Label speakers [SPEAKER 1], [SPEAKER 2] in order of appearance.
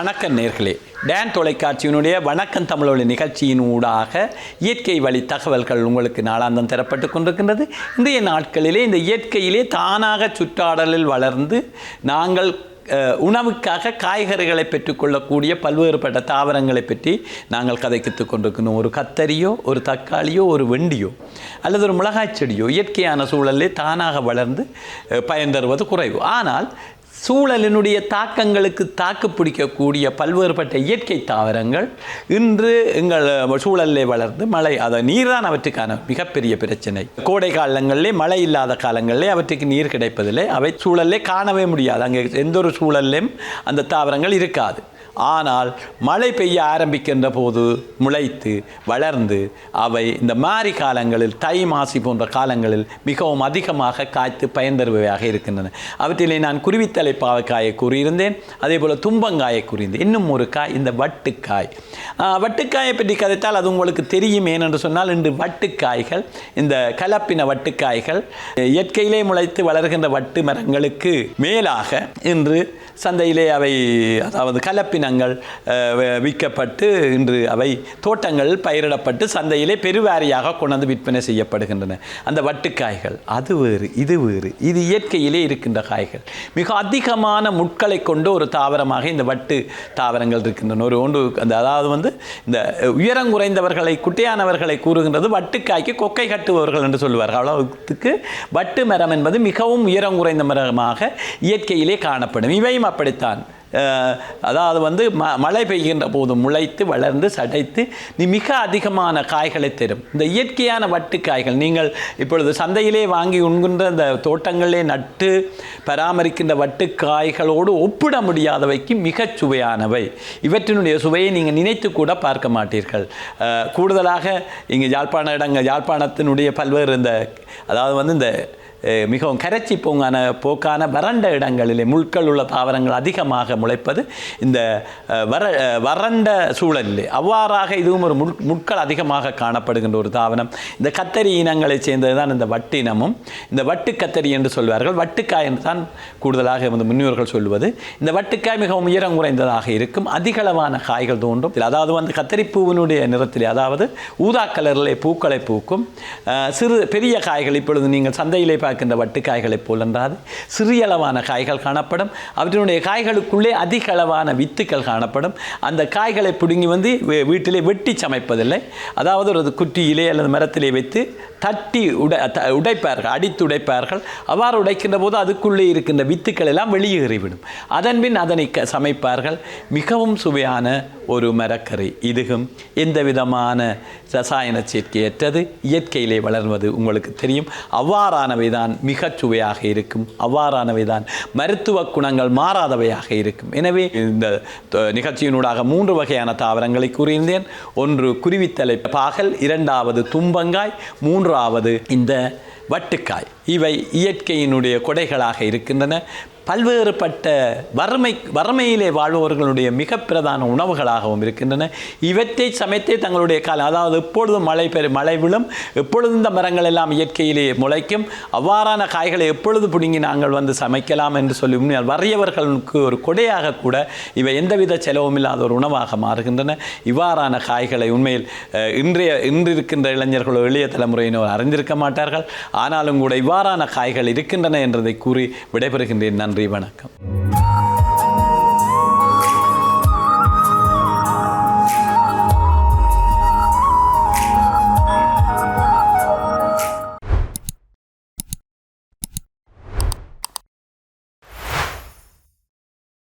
[SPEAKER 1] வணக்கம் நேர்களே. டேன் தொலைக்காட்சியினுடைய வணக்கம் தமிழொலி நிகழ்ச்சியின் ஊடாக இயற்கை வழி தகவல்கள் உங்களுக்கு நாளாந்தம் தரப்பட்டு கொண்டிருக்கின்றது. இன்றைய நாட்களிலே இந்த இயற்கையிலே தானாக சுற்றாடலில் வளர்ந்து நாங்கள் உணவுக்காக காய்கறிகளை பெற்றுக்கொள்ளக்கூடிய பல்வேறுபட்ட தாவரங்களை பற்றி நாங்கள் கதைக்கித்து கொண்டிருக்கணும் ஒரு கத்தரியோ ஒரு தக்காளியோ ஒரு வெண்டியோ அல்லது ஒரு மிளகாய் செடியோ இயற்கையான சூழலே தானாக வளர்ந்து பயன் தருவது குறைவு. ஆனால் சூழலினுடைய தாக்கங்களுக்கு தாக்கு பிடிக்கக்கூடிய பல்வேறுபட்ட இயற்கை தாவரங்கள் இன்று எங்கள் சூழலிலே வளர்ந்து மழை அதை நீர் தான் அவற்றுக்கான மிகப்பெரிய பிரச்சனை. கோடை காலங்களிலே மழை இல்லாத காலங்களிலே அவற்றுக்கு நீர் கிடைப்பதில்லை. அவை சூழலே காணவே முடியாது. அங்கே எந்த ஒரு சூழல்லையும் அந்த தாவரங்கள் இருக்காது. ஆனால் மழை பெய்ய ஆரம்பிக்கின்ற போது முளைத்து வளர்ந்து அவை இந்த மாரி காலங்களில் தை மாசி போன்ற காலங்களில் மிகவும் அதிகமாக காய்த்து பயன் தருபவையாக இருக்கின்றன. அவற்றிலே நான் குருவித்தலை பாவக்காயை கூறியிருந்தேன் அதே போல் தும்பங்காயை கூறியிருந்தேன். இன்னும் ஒரு காய் இந்த வட்டுக்காய். வட்டுக்காயை பற்றி கதைத்தால் அது உங்களுக்கு தெரியும் ஏனென்று சொன்னால் இன்று வட்டுக்காய்கள் இந்த கலப்பின வட்டுக்காய்கள் இயற்கையிலே முளைத்து வளர்கின்ற வட்டு மரங்களுக்கு மேலாக இன்று சந்தையிலே அவை அதாவது கலப்பினங்கள் விற்கப்பட்டு இன்று அவை தோட்டங்கள் பயிரிடப்பட்டு சந்தையிலே பெருவாரியாக கொண்டாந்து விற்பனை செய்யப்படுகின்றன. அந்த வட்டுக்காய்கள் அது வேறு இது வேறு இது இயற்கையிலே இருக்கின்ற காய்கள். மிக அதிகமான முட்களை கொண்டு ஒரு தாவரமாக இந்த வட்டு தாவரங்கள் இருக்கின்றன. ஒரு ஒன்று அந்த அதாவது வந்து இந்த உயரம் குறைந்தவர்களை குட்டையானவர்களை கூறுகின்றது வட்டுக்காய்க்கு கொக்கை கட்டுபவர்கள் என்று சொல்லுவார்கள் அவ்வளவுக்கு வட்டு மரம் என்பது மிகவும் உயரம் குறைந்த மரமாக இயற்கையிலே காணப்படும். இவையும் அப்படித்தான். அதாவது வந்து ம மழை பெய்கின்ற போது முளைத்து வளர்ந்து சடைத்து நீ மிக அதிகமான காய்களை தரும். இந்த இயற்கையான வட்டுக்காய்கள் நீங்கள் இப்பொழுது சந்தையிலே வாங்கி உண்கின்ற இந்த தோட்டங்களிலே நட்டு பராமரிக்கின்ற வட்டுக்காய்களோடு ஒப்பிட முடியாதவைக்கு மிகச் சுவையானவை. இவற்றினுடைய சுவையை நீங்கள் நினைத்து கூட பார்க்க மாட்டீர்கள். கூடுதலாக இங்கே யாழ்ப்பாண இடங்கள் யாழ்ப்பாணத்தினுடைய பல்வேறு இந்த அதாவது வந்து இந்த மிகவும் கரைச்சி போங்கான போக்கான வறண்ட இடங்களிலே முட்கள் உள்ள தாவரங்கள் அதிகமாக முளைப்பது இந்த வர வறண்ட சூழலிலே. அவ்வாறாக இதுவும் ஒரு முட் முட்கள் அதிகமாக காணப்படுகின்ற ஒரு தாவரம். இந்த கத்தரி இனங்களைச் சேர்ந்தது தான் இந்த வட்டினமும். இந்த வட்டு கத்தரி என்று சொல்வார்கள். வட்டுக்காய் என்று தான் கூடுதலாக வந்து முன்னோர்கள் சொல்வது. இந்த வட்டுக்காய் மிகவும் உயரம் குறைந்ததாக இருக்கும். அதிகளவான காய்கள் தோன்றும். அதாவது வந்து கத்தரி பூவினுடைய அதாவது ஊதா கலரிலே பூக்களை பூக்கும். சிறு பெரிய காய்கள் இப்பொழுது நீங்கள் சந்தையிலே பார்க்கின்ற வட்டுக்காய்களைப் போல் என்றாது சிறிய அளவான காய்கள் காணப்படும். அவற்றினுடைய காய்களுக்குள்ளே அதிக அளவான வித்துக்கள் காணப்படும். அந்த காய்களை பிடுங்கி வந்து வீட்டிலே வெட்டி சமைப்பதில்லை. அதாவது ஒரு குட்டியிலே அல்லது மரத்திலே வைத்து தட்டி உடை த- உடைப்பார்கள் அடித்து உடைப்பார்கள். அவ்வாறு உடைக்கின்ற போது அதுக்குள்ளே இருக்கின்ற வித்துக்கள் எல்லாம் வெளியேறிவிடும். அதன்பின் அதனை க- சமைப்பார்கள். மிகவும் சுவையான ஒரு மரக்கறி. இதுவும் எந்த விதமான ரசாயன சேர்க்கையற்றது? இயற்கையிலே வளர்வது உங்களுக்கு தெரியும். அவ்வாறானவை தான் மிகச் சுவையாக இருக்கும். அவ்வாறானவை தான் மருத்துவ குணங்கள் மாறாதவையாக இருக்கும். எனவே இந்த நிகழ்ச்சியினூடாக மூன்று வகையான தாவரங்களை கூறியிருந்தேன். ஒன்று குருவித்தலை பாகல் இரண்டாவது தும்பங்காய் மூன்றாவது இந்த வட்டுக்காய். இவை இயற்கையினுடைய கொடைகளாக இருக்கின்றன. பல்வேறுபட்ட வறுமை வறுமையிலே வாழ்பவர்களுடைய மிக பிரதான உணவுகளாகவும் இருக்கின்றன. இவற்றை சமைத்தே தங்களுடைய காலம் அதாவது எப்பொழுதும் மழை பெரு மழை விழும் எப்பொழுதும் இந்த மரங்கள் எல்லாம் இயற்கையிலே முளைக்கும் அவ்வாறான காய்களை எப்பொழுது பிடுங்கி நாங்கள் வந்து சமைக்கலாம் என்று சொல்லி உண்மையால் வறியவர்களுக்கு ஒரு கொடையாக கூட இவை எந்தவித செலவும் இல்லாத ஒரு உணவாக மாறுகின்றன. இவ்வாறான காய்களை உண்மையில் இன்றைய இன்று இருக்கின்ற இளைஞர்களோ இளைய தலைமுறையினோ அறிந்திருக்க மாட்டார்கள். ஆனாலும் கூட இவ்வாறான காய்கள் இருக்கின்றன என்றதை கூறி விடைபெறுகின்றேன். நன்றி வணக்கம்.